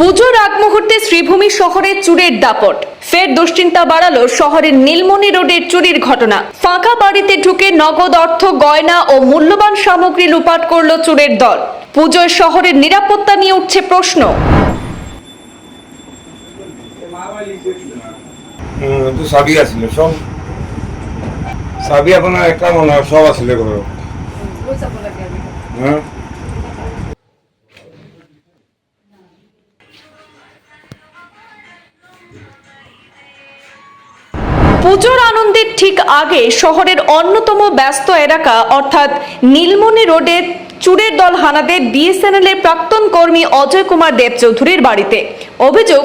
পুজোর আগ মুহূর্তে শ্রীভূমি শহরে চুরের দাপট। ফের দুশ্চিন্তা বাড়ালো শহরের নীলমণি রোডের চুরির ঘটনা। ফাঁকা বাড়িতে ঢুকে নগদ অর্থ গয়না ও মূল্যবান সামগ্রী লুপাট করল চুরের দল। পুজোয় শহরের নিরাপত্তা নিয়ে উঠছে প্রশ্ন। তো সবই সব। সবই আপোনাৰ একটা মনে হয় সব হ্যাঁ? পুজোর আনন্দের ঠিক আগে শহরের অন্যতম ব্যস্ত এলাকা অর্থাৎ নীলমণি রোডে চুরের দল হানাতে বিএসএনএল এর প্রাক্তন কর্মী অজয় কুমার দেব চৌধুরীর বাড়িতে। অভিযোগ,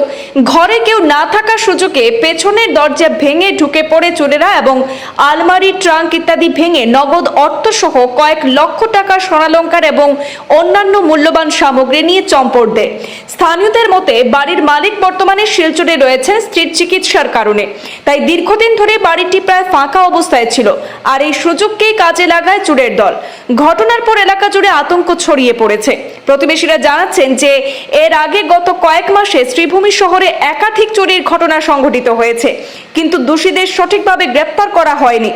ঘরে কেউ না থাকার সুযোগে পেছনের দরজা ভেঙে ঢুকে পড়ে চোরেরা এবং আলমারি, ট্রাঙ্ক ইত্যাদি ভেঙে নগদ অর্থসহ কয়েক লক্ষ টাকা স্বর্ণালঙ্কার এবং অন্যান্য মূল্যবান সামগ্রী নিয়ে চম্পট দেয়। স্থানীয়দের মতে, বাড়ির মালিক বর্তমানে শিলচরে রয়েছে স্ত্রীর চিকিৎসার কারণে। তাই দীর্ঘদিন ধরে বাড়িটি প্রায় ফাঁকা অবস্থায় ছিল। আর এই সুযোগকেই কাজে লাগায় চুরের দল। ঘটনার পর এলাকা জুড়ে আতঙ্ক ছড়িয়ে পড়েছে। প্রতিবেশীরা জানাচ্ছেন যে, এর আগে গত কয়েক মাসে শ্রীভূমি শহরে একাধিক চুরির ঘটনা সংঘটিত হয়েছে, কিন্তু দোষীদের সঠিকভাবে গ্রেপ্তার করা হয়নি।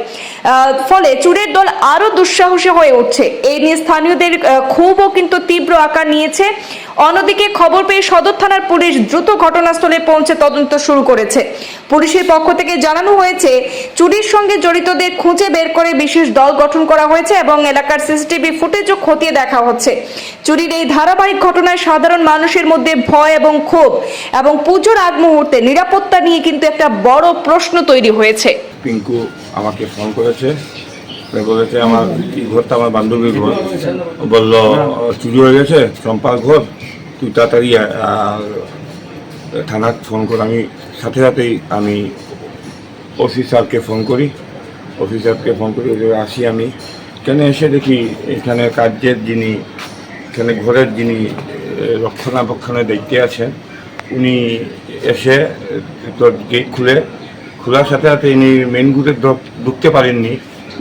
ফলে চুরের দল আরও দুঃসাহসী হয়ে উঠছে। এই নিয়ে স্থানীয়দের ক্ষোভও কিন্তু তীব্র আকার নিয়েছে। অন্যদিকে খবর পেয়ে সদর থানার পুলিশ দ্রুত ঘটনাস্থলে পৌঁছে তদন্ত শুরু করেছে। পুলিশের পক্ষ থেকে জানানো হয়েছে, চুরির সঙ্গে জড়িতদের খুঁজে বের করে বিশেষ দল গঠন করা হয়েছে এবং এলাকার সিসিটিভি ফুটেজও খতিয়ে দেখা হচ্ছে। চুরির এই ধারাবাহিক ঘটনায় সাধারণ মানুষের মধ্যে ভয় এবং ক্ষোভ এবং পুজোর আগ মুহূর্তে নিরাপত্তা নিয়ে কিন্তু একটা বড় প্রশ্ন তৈরি হয়েছে। পিঙ্কু আমাকে ফোন করেছে। বলেছে, আমার ঘরটা আমার বান্ধবীর ঘর। বলল, চুরি হয়ে গেছে? চম্পার ঘর? তুই তাড়াতাড়ি থানার ফোন করে। আমি, সাথে সাথেই আমি অফিসারকে ফোন করি। অফিসারকে ফোন করি আসি আমি। কেন এসে দেখি এখানে কার্যের যিনি, এখানে ঘরের যিনি রক্ষণাবেক্ষণে দেখতে আছেন, উনি এসে গেট খুলে, খোলার সাথে সাথে ইনি মেন ঘুরে ঢুকতে পারেননি।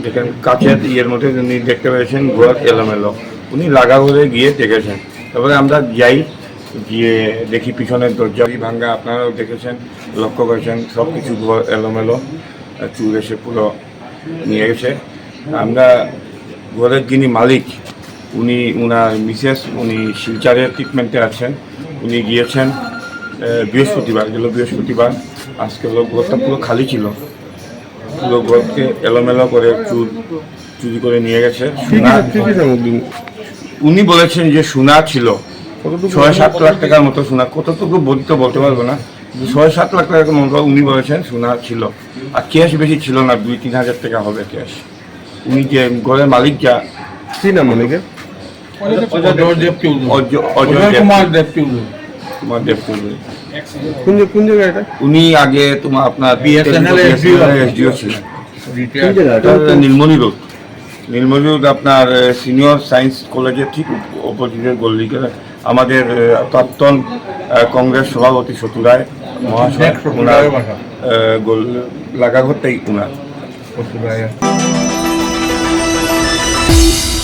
যেখানে কাছের ইয়ের মধ্যে উনি দেখতে পেয়েছেন ঘর এলোমেলো। উনি লাগা ঘরে গিয়ে দেখেছেন। তারপরে আমরা যাই, গিয়ে দেখি পিছনের দরজা ভাঙ্গা আপনারাও দেখেছেন, লক্ষ্য করেছেন সব কিছু ঘর এলোমেলো চুর এসে পুরো নিয়ে গেছে। আমরা ঘরের যিনি মালিক উনি উনার মিসেস উনি শিলচারের ট্রিটমেন্টে আছেন। উনি গিয়েছেন বৃহস্পতিবার গেল বৃহস্পতিবার। আজকে হলো ঘরটা পুরো খালি ছিল। পুরো ঘরকে এলোমেলো করে চুর চুরি করে নিয়ে গেছে। সোনা উনি বলেছেন যে সোনা ছিল। ছয় সাত লাখ টাকার মতো সোনা। কতটুকু বলতে বলতে পারব না। ছয় সাত লাখ টাকার মতো উনি বলেছেন সোনা ছিল। আর ক্যাশ বেশি ছিল না দুই তিন হাজার টাকা হবে ক্যাশ উনি যে ঘরের মালিক যা। কি নাম অনেকে অজয় অজয় অজয় কুমার দেব চৌধুরী। কুমার দেব চৌধুরী। কোন কোন জায়গায় এটা? উনি আগে তোমার আপনার এসডিও ছিলেন নীলমণি রোড। নীলমণি রোড আপনার সিনিয়র সায়েন্স কলেজের ঠিক অপোজিটের গল্লিকে আমাদের প্রাক্তন কংগ্রেস সভাপতি শত্রু রায় মহাশয় ওনার বাসা। গোল- লাগাঘরটাই ওনার Peace.